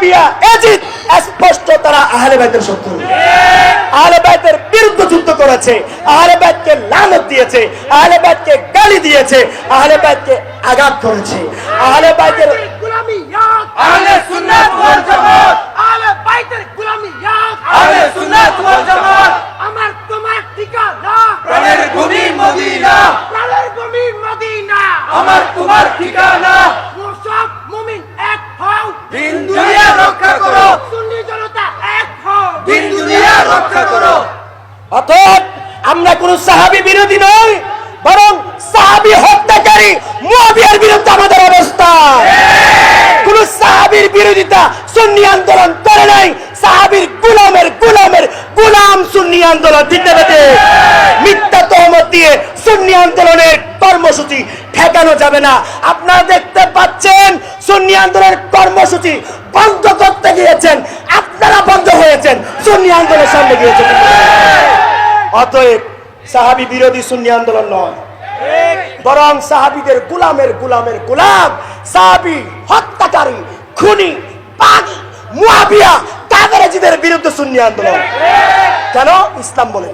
মুয়াবিয়া এজিদ স্পষ্ট তারা আহলে বাইতের শত্রু। আহলে বাইতের বিরুদ্ধে যুদ্ধ করেছে আহলে বাইতকে লানত দিয়েছে আহলে বাইতকে গালি দিয়েছে আহলে বাইতকে আঘাত করেছে। আহলে বাইতের আহলে সুন্নাত ওয়াল জামাত। আহলে বাইতের গুলামি ইয়াদ আহলে সুন্নাত ওয়াল জামাত। আমার তোমার ঠিকানা প্রাণের ভূমি মদিনা। প্রাণের ভূমি মদিনা। আমার তোমার ঠিকানা। রক্ষা করো। অতএব আমরা কোন সাহাবি বিরোধী নই, বরং সাহাবি হত্যাকারী মুয়াবিয়ার বিরুদ্ধে আমাদের অবস্থান কোন সাহাবির বিরোধিতা সুন্নি আন্দোলন করে নাই, সাহাবির গুলামের গুলামের গুলাম সুন্নি আন্দোলন দিতে পেতে মিথ্যা তহমত দিয়ে সুন্নি আন্দোলনের কর্মসূচি ঠেকানো যাবে না। আপনারা দেখতে পাচ্ছেন, সুন্নি আন্দোলনের কর্মসূচি বন্ধ করতে গিয়েছেন। আপনারা বন্ধ হয়েছেন। সুন্নি আন্দোলনের সামনে গিয়েছেন। অতএব সাহাবি বিরোধী সুন্নি আন্দোলন নয়। বরং সাহাবিদের গুলামের গুলামের গুলাম, সাহাবি, হত্যাকারী, খুনি, পাগি, মুয়াবিয়া কাগরেজিদের বিরুদ্ধে সুন্নি আন্দোলন। কেন? ইসলাম বলে।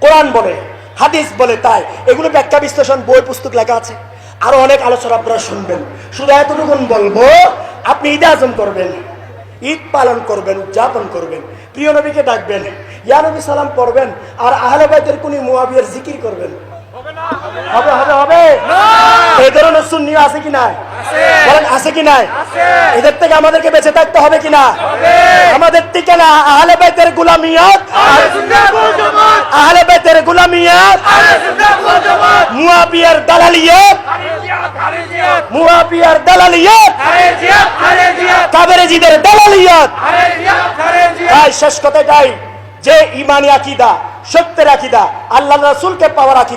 কোরআন বলে। হাদিস বলে তাই। এগুলো ব্যাখ্যা বিশ্লেষণ, বই, পুস্তক লেখা আছে। আরও অনেক আলোচনা আপনারা শুনবেন। শুধু এতটুকুন বলব আপনি ঈদ আজম করবেন ঈদ পালন করবেন উদযাপন করবেন প্রিয় নবীকে ডাকবেন ইয়া নবী সালাম পড়বেন আর আহলে বাইতের কোনি মুয়াবিয়ার জিকির করবেন। হবে হবে হবে? এই ধরনের সুন্নি আছে কি নাই? বলেন আছে কি নাই? এদের থেকে আমাদেরকে বেঁচে থাকতে হবে কি না? আমাদের থেকে না আহলে বাইতের গুলামিয়াত আহলে বাইতের গুলামিয়াত মুয়াবিয়ার দালালিয়াত মুয়াবিয়ার দালালিয়াত কাবেরেজিদের দালালিয়াত। তাই শেষ কথাটাই যে ইমানি আকিদা সত্যের আকিদা আল্লাহ রাসুলকে পাওয়ার আকিদা।